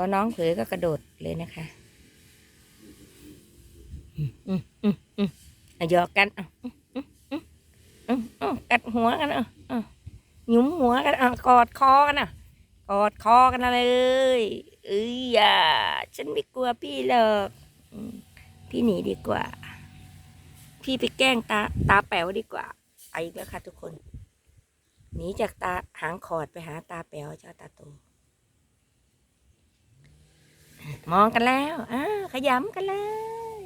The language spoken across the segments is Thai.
อน้องเผลอก็กระโดดเลยนะคะอืมอืมอืมอืมอะหยอกกันอะอืมอืออืมอืมกัดหัวกันอะอะหยุมหัวกันอะกอดคอกันอะกอดคอกันเลยเอ้ยอย่าฉันไม่กลัวพี่หรอกพี่หนีดีกว่า พี่ไปแกล้งตาตาแป๋วดีกว่าไปอีกแล้วค่ะทุกคนหนีจากตาหางขอดไปหาตาแป๋วเจ้าตาโต มองกันแล้วอ่าขยำกันเลย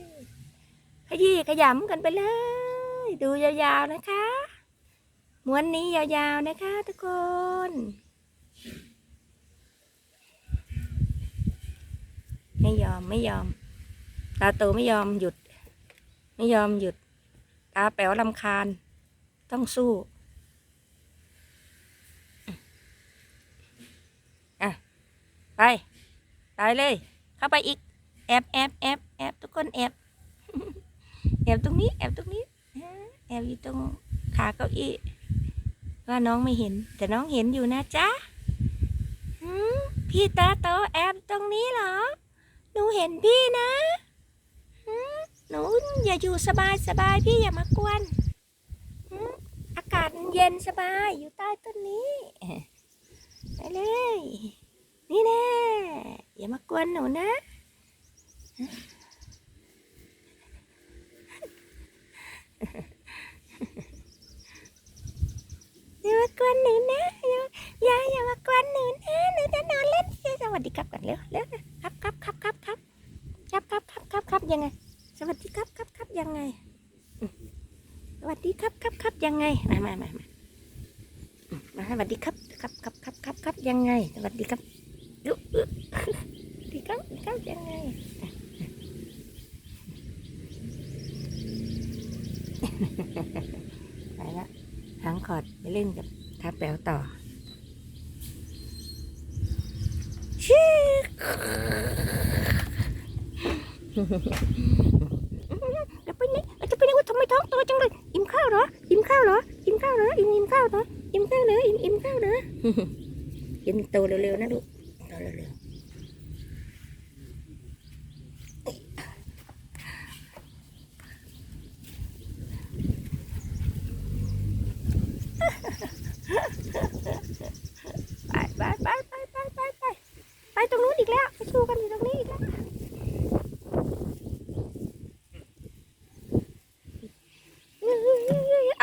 ขยี้ขยำกันไปเลย ดูยาวๆนะคะม้วนนี้ยาวๆนะคะ ทุกคน ไม่ยอมไม่ยอม ตาโตไม่ยอมหยุด ไม่ยอมหยุด ตาแป๋วลำคาญ ต้องสู้อะไป ตายเลย เข้าไปอีก แอบแอบแอบแอบทุกคนแอบ แอบตรงนี้ แอบตรงนี้ แอบอยู่ตรงขาเก้าอี้ ว่าน้องไม่เห็น แต่น้องเห็นอยู่นะจ๊ะพี่ตาโตแอบตรงนี้เหรอ หนูเห็นพี่นะหนูอย่าอยู่สบายสบายพี่อย่ามากวนอากาศเย็นสบายอยู่ใต้ต้นนี้ไปเลย นี่แน่ อย่ามากวนหนูนะ อย่ามากวนหนูนะอย่าอย่าอย่ามากวนหนูนะหนูจะนอนเล่นสวัสดีครับกันเร็วเร็วครับครับครับครับครับครับครับครับครับครับยังไง สวัสดีครับครับครับยังไง สวัสดีครับครับครับยังไง มามามามาสวัสดีครับครับครับครับครับครับยังไง สวัสดีครับ ดีครับสวัสดีครับยังไงไปละหางขอดไปเล่นกับท้าแป๋วต่อชิจะไปไหนจะไปไหนว่าทำไมท้องโตจังเลย อิ่มข้าวเหรอ อิ่มข้าวเหรอ อิ่มข้าวเหรอ อิ่มอิ่มข้าวเหรอ อิ่มข้าวเหรอ อิ่มอิ่มข้าวเหรอ กินโตเร็วๆนะลูกโตเร็วๆ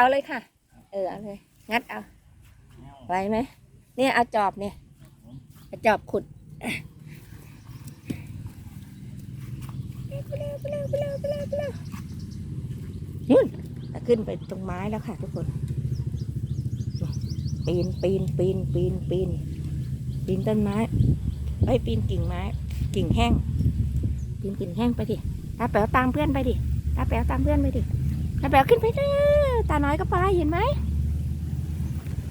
เอาเลยค่ะ เออเอาเลย งัดเอาไหวไหมเนี่ยเอาจอบเนี่ยเอาจอบขุดไปเร็วไปเร็วไปเร็วไปเร็วไปเร็วนู่นขึ้นไปตรงไม้แล้วค่ะทุกคน ปีนปีนปีนปีนปีนปีนต้นไม้เอ้ยปีนกิ่งไม้ กิ่งแห้ง ปีนกิ่งแห้งไปดิตาแป๋วตามเพื่อนไปดิตาแป๋วตามเพื่อนไปดิตาแป๋วขึ้นไปเด้อ ตาน้อยก็ไปเห็นไหม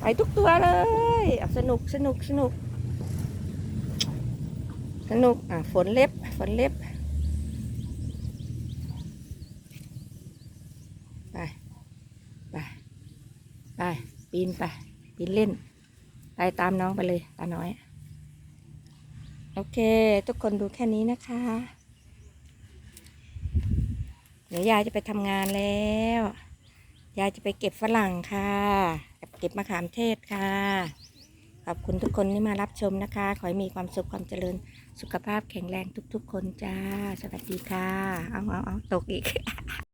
ไปทุกตัวเลยสนุกสนุกสนุก สนุกอะฝนเล็บฝนเล็บไปไปไปปีนไปปีนเล่นไปตามน้องไปเลยตาน้อย โอเค ทุกคนดูแค่นี้นะคะ เดี๋ยวยายจะไปทำงานแล้ว ยายจะไปเก็บฝรั่งค่ะเก็บมะขามเทศค่ะ ขอบคุณทุกคนที่มารับชมนะคะ ขอให้มีความสุขความเจริญสุขภาพแข็งแรงทุกๆ คนจ้า สวัสดีค่ะ เอาเอาเอาตกอีก